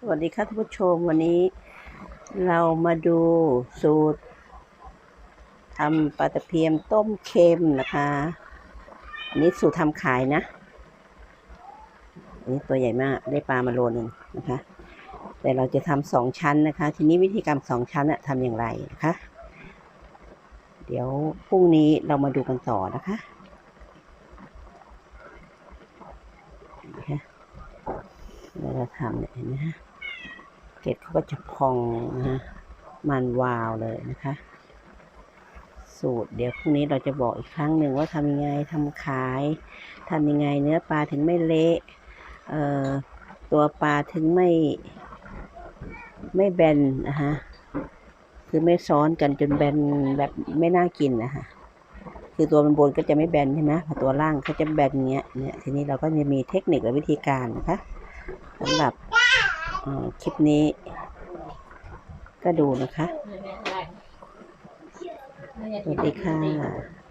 สวัสดีค่ะท่านผู้ชมวันนี้ เรามาดูสูตรทำปลาตะเพียมต้มเค็มนะคะ อันนี้สูตรทำขายนะ อันนี้ตัวใหญ่มากได้ปลามาโลนึงนะคะ แต่เราจะทำสองชั้นนะคะ ทีนี้วิธีการสองชั้นทำอย่างไรนะคะ เดี๋ยวพรุ่งนี้เรามาดูกันต่อนะคะ เวลาทำเนี่ยเห็นไหมฮะเกล็ดเขาก็จะพองนะฮะมันวาวเลยนะคะ สูตรเดี๋ยวพรุ่งนี้เราจะบอกอีกครั้งหนึ่งว่าทำยังไงทำขายทำยังไงเนื้อปลาถึงไม่เละเอ่อตัวปลาถึงไม่ไม่แบนนะคะคือไม่ซ้อนกันจนแบนแบบไม่น่ากินนะคะคือตัวมันบนก็จะไม่แบนใช่ไหมพอตัวล่างเขาจะแบนเงี้ยเนี่ยทีนี้เราก็จะมีเทคนิคและวิธีการนะคะ สำหรับคลิปนี้ ก็ดูนะคะ สวัสดีค่ะ